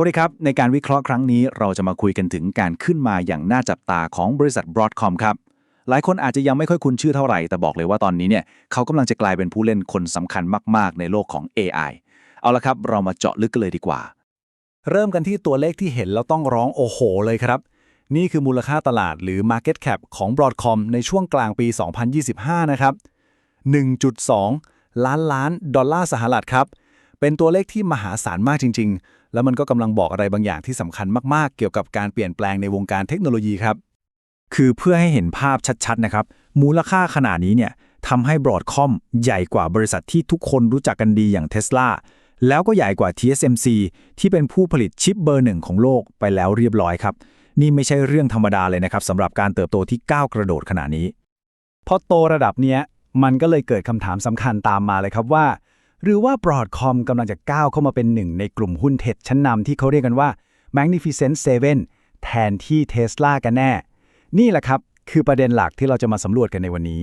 วัสดีครับ ในการวิเคราะห์ครั้งนี้เราจะมาคุยกันถึงการขึ้นมาอย่างน่าจับตาของบริษัท Broadcom ครับ หลายคนอาจจะยังไม่ค่อยคุ้นชื่อเท่าไหร่ แต่บอกเลยว่าตอนนี้เนี่ยเขากำลังจะกลายเป็นผู้เล่นคนสำคัญมาก ๆ ในโลกของ AI เอาละครับ เรามาเจาะลึกกันเลยดีกว่า เริ่มกันที่ตัวเลขที่เห็นแล้วต้องร้องโอ้โหเลยครับ นี่คือมูลค่าตลาดหรือ Market Cap ของ Broadcom ในช่วงกลางปี 2025 นะครับ 1.2 ล้านล้านดอลลาร์สหรัฐครับ เป็นตัวเลขที่มหาศาลมากจริง ๆ แล้วมันก็กำลังบอกอะไรบางอย่างที่สำคัญมากๆ เกี่ยวกับการเปลี่ยนแปลงในวงการเทคโนโลยีครับ คือเพื่อให้เห็นภาพชัดๆนะครับ มูลค่าขนาดนี้เนี่ยทำให้ Broadcom ใหญ่กว่าบริษัทที่ทุกคนรู้จักกันดีอย่าง Tesla แล้วก็ใหญ่กว่า TSMC ที่เป็นผู้ผลิตชิปเบอร์หนึ่งของโลกไปแล้วเรียบร้อยครับ นี่ไม่ใช่เรื่องธรรมดาเลยนะครับสำหรับการเติบโตที่ก้าวกระโดดขนาดนี้พอโตระดับเนี้ยมันก็เลยเกิดคำถามสำคัญตามมาเลยครับว่า หรือว่า Broadcom กำลังจะก้าวเข้ามาเป็นหนึ่งในกลุ่มหุ้นเทคชั้นนำที่เขาเรียกกันว่า Magnificent Seven แทนที่ Tesla กันแน่ นี่แหละครับ คือประเด็นหลักที่เราจะมาสำรวจกันในวันนี้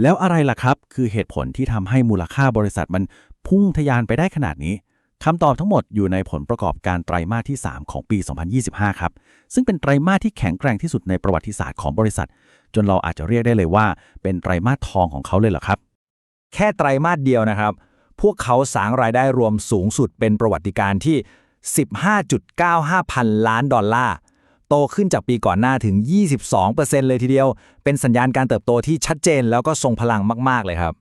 แล้วอะไรล่ะครับ คือเหตุผลที่ทำให้มูลค่าบริษัทมันพุ่งทะยานไปได้ขนาดนี้คำตอบทั้งหมดอยู่ในผลประกอบการไตรมาสที่ 3 ของปี 2025 ครับ ซึ่งเป็นไตรมาสที่แข็งแกร่งที่สุดในประวัติศาสตร์ของบริษัท จนเราอาจจะเรียกได้เลยว่า เป็นไตรมาสทองของเขาเลยเหรอครับ แค่ไตรมาสเดียวนะครับ พวกเขาสร้างรายได้รวมสูงสุดเป็นประวัติการที่ 15.95 พันล้านดอลลาร์ โตขึ้นจากปีก่อนหน้าถึง 22%เลยทีเดียว เป็นสัญญาณการเติบโตที่ชัดเจนแล้วก็ทรงพลังมากๆเลยครับ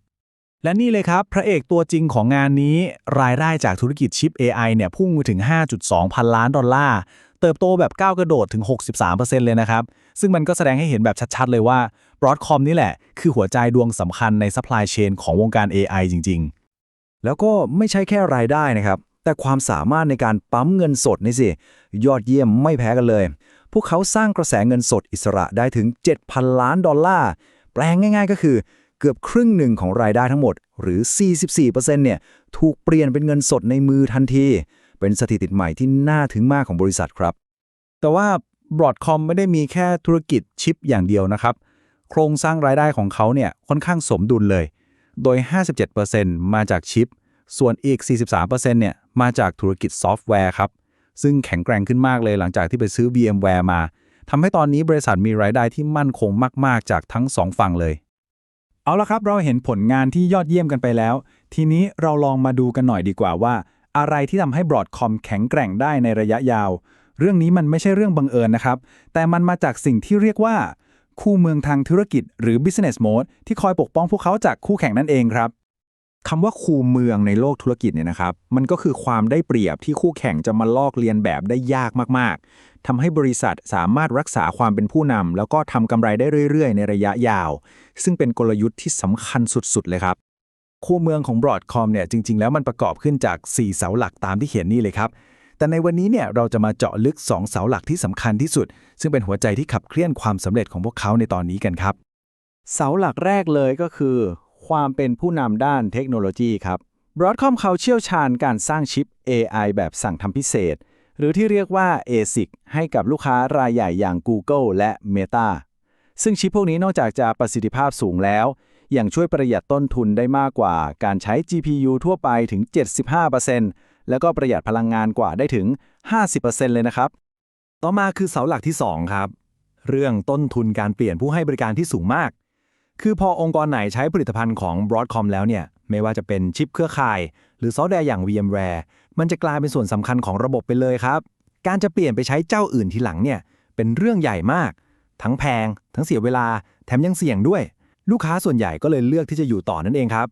และนี่เลยครับ พระเอกตัวจริงของงานนี้ รายได้จากธุรกิจชิป AI เนี่ยพุ่งไปถึง 5.2 พันล้านดอลลาร์ เติบโตแบบก้าวกระโดดถึง 63%เลยนะครับ ซึ่งมันก็แสดงให้เห็นแบบชัดๆ เลยว่า Broadcom นี่แหละ คือหัวใจดวงสำคัญใน supply chain ของวงการ AI จริง ๆ แล้วก็ไม่ใช่แค่รายได้นะครับ แต่ความสามารถในการปั๊มเงินสดนี่สิ ยอดเยี่ยมไม่แพ้กันเลย พวกเขาสร้างกระแสเงินสดอิสระได้ถึง 7,000 ล้านดอลลาร์ แปลงง่าย ๆ ก็คือเกือบครึ่งหนึ่งของรายได้ทั้งหมด หรือ 44%เนี่ยถูกเปลี่ยนเป็นเงินสดในมือทันที เป็นสถิติใหม่ที่น่าถึงมากของบริษัทครับ แต่ว่า Broadcom ไม่ได้มีแค่ธุรกิจชิปอย่างเดียวนะครับ โครงสร้างรายได้ของเขาเนี่ยค่อนข้างสมดุลเลย โดย 57%มาจากชิป ส่วนอีก 43%เนี่ยมาจากธุรกิจซอฟต์แวร์ครับ ซึ่งแข็งแกร่งขึ้นมากเลยหลังจากที่ไปซื้อ VMware มาทำให้ตอนนี้บริษัทมีรายได้ที่มั่นคงมาก ๆ จากทั้งสองฝั่งเลย เอาละครับเราเห็นผลงานที่ยอดเยี่ยมกันไปแล้ว ทีนี้เราลองมาดูกันหน่อยดีกว่าว่า อะไรที่ทำให้ Broadcom แข็งแกร่งได้ในระยะยาว เรื่องนี้มันไม่ใช่เรื่องบังเอิญนะครับ แต่มันมาจากสิ่งที่เรียกว่า คู่เมืองทางธุรกิจหรือ business mode ที่คอยปกป้องพวกเขาจากคู่แข่งนั่นเองครับคำว่าคูเมืองในโลกธุรกิจเนี่ยนะครับ มันก็คือความได้เปรียบที่คู่แข่งจะมาลอกเลียนแบบได้ยากมาก ๆ ทำให้บริษัทสามารถรักษาความเป็นผู้นำแล้วก็ทำกำไรได้เรื่อย ๆ ในระยะยาว ซึ่งเป็นกลยุทธ์ที่สำคัญสุด ๆ เลยครับ คู่เมืองของ Broadcom เนี่ยจริง ๆ แล้วมันประกอบขึ้นจาก 4 เสาหลักตามที่เขียนนี่เลยครับ แต่ในวันนี้เนี่ยเราจะมาเจาะลึก 2 เสาหลักที่สำคัญที่สุด ซึ่งเป็นหัวใจที่ขับเคลื่อนความสำเร็จของพวกเขาในตอนนี้กันครับ เสาหลักแรกเลยก็คือ ความเป็นผู้นำด้านเทคโนโลยีครับ Broadcom เขาเชี่ยวชาญการสร้างชิป AI แบบสั่งทำพิเศษ หรือที่เรียกว่า ASIC ให้กับลูกค้ารายใหญ่อย่าง Google และ Meta ซึ่งชิปพวกนี้นอกจากจะประสิทธิภาพสูงแล้ว ยังช่วยประหยัดต้นทุนได้มากกว่าการใช้ GPU ทั่วไปถึง 75% แล้วก็ประหยัดพลังงานกว่าได้ถึง 50%เลยนะครับ ต่อมาคือเสาหลักที่ 2 ครับ เรื่องต้นทุนการเปลี่ยนผู้ให้บริการที่สูงมาก คือพอองค์กรไหนใช้ผลิตภัณฑ์ของ Broadcom แล้วเนี่ย ไม่ว่าจะเป็นชิปเครือข่าย หรือซอฟต์แวร์อย่าง VMware มันจะกลายเป็นส่วนสำคัญของระบบไปเลยครับ การจะเปลี่ยนไปใช้เจ้าอื่นทีหลังเนี่ยเป็นเรื่องใหญ่มาก ทั้งแพง ทั้งเสียเวลา แถมยังเสี่ยงด้วย ลูกค้าส่วนใหญ่ก็เลยเลือกที่จะอยู่ต่อนั่นเองครับ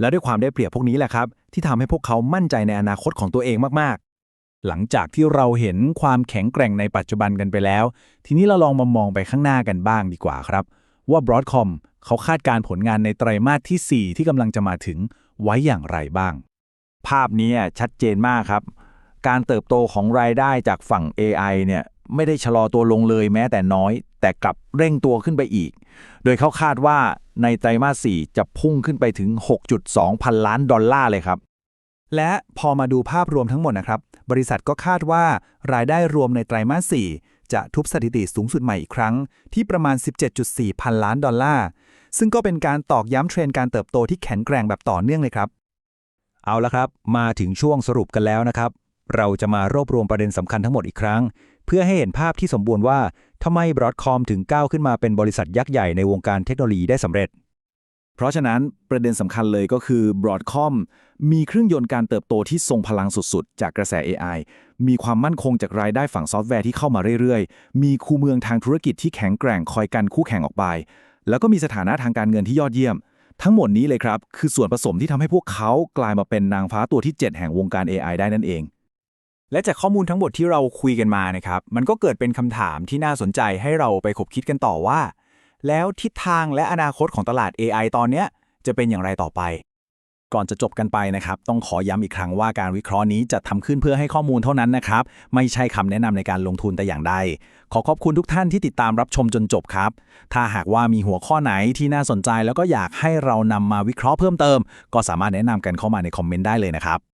และด้วยความได้เปรียบพวกนี้แหละครับ ที่ทำให้พวกเขามั่นใจในอนาคตของตัวเองมากๆ หลังจากที่เราเห็นความแข็งแกร่งในปัจจุบันกันไปแล้ว ทีนี้เราลองมามองไปข้างหน้ากันบ้างดีกว่าครับ ว่า Broadcom เขาคาดการผลงานในไตรมาสที่ 4 ที่กำลังจะมาถึงไว้อย่างไรบ้าง ภาพนี้ชัดเจนมากครับ การเติบโตของรายได้จากฝั่ง AI เนี่ยไม่ได้ชะลอตัวลงเลยแม้แต่น้อย แต่กลับเร่งตัวขึ้นไปอีก โดยเขาคาดว่า ในไตรมาส 4 จะพุ่งขึ้นไปถึง 6.2 พันล้านดอลลาร์เลยครับ และพอมาดูภาพรวมทั้งหมดนะครับ บริษัทก็คาดว่ารายได้รวมในไตรมาส 4 จะทุบสถิติสูงสุดใหม่อีกครั้ง ที่ประมาณ 17.4 พันล้านดอลลาร์ ซึ่งก็เป็นการตอกย้ำเทรนด์การเติบโตที่แข็งแกร่งแบบต่อเนื่องเลยครับ เอาละครับ มาถึงช่วงสรุปกันแล้วนะครับ เราจะมารวบรวมประเด็นสำคัญทั้งหมดอีกครั้ง เพื่อให้เห็นภาพที่สมบูรณ์ว่าทำไม Broadcom ถึงก้าวขึ้นมาเป็นบริษัทยักษ์ใหญ่ในวงการเทคโนโลยีได้สำเร็จ เพราะฉะนั้นประเด็นสำคัญเลยก็คือ Broadcom มีเครื่องยนต์การเติบโตที่ทรงพลังสุดๆ จากกระแส AI มีความมั่นคงจากรายได้ฝั่งซอฟต์แวร์ที่เข้ามาเรื่อยๆ มีคูเมืองทางธุรกิจที่แข็งแกร่งคอยกันคู่แข่งออกไป แล้วก็มีสถานะทางการเงินที่ยอดเยี่ยม ทั้งหมดนี้เลยครับคือส่วนผสมที่ทำให้พวกเขากลายมาเป็นนางฟ้าตัวที่ 7 แห่งวงการ AI ได้นั่นเอง และจากข้อมูลทั้งหมดที่เราคุยกันมานะครับ มันก็เกิดเป็นคำถามที่น่าสนใจให้เราไปคบคิดกันต่อว่า แล้วทิศทางและอนาคตของตลาด AI ตอนเนี้ยจะเป็นอย่างไรต่อไป ก่อนจะจบกันไปนะครับ ต้องขอย้ำอีกครั้งว่าการวิเคราะห์นี้จะทำขึ้นเพื่อให้ข้อมูลเท่านั้นนะครับ ไม่ใช่คำแนะนำในการลงทุนแต่อย่างใด ขอขอบคุณทุกท่านที่ติดตามรับชมจนจบครับ ถ้าหากว่ามีหัวข้อไหนที่น่าสนใจแล้วก็อยากให้เรานำมาวิเคราะห์เพิ่มเติม ก็สามารถแนะนำกันเข้ามาในคอมเมนต์ได้เลยนะครับ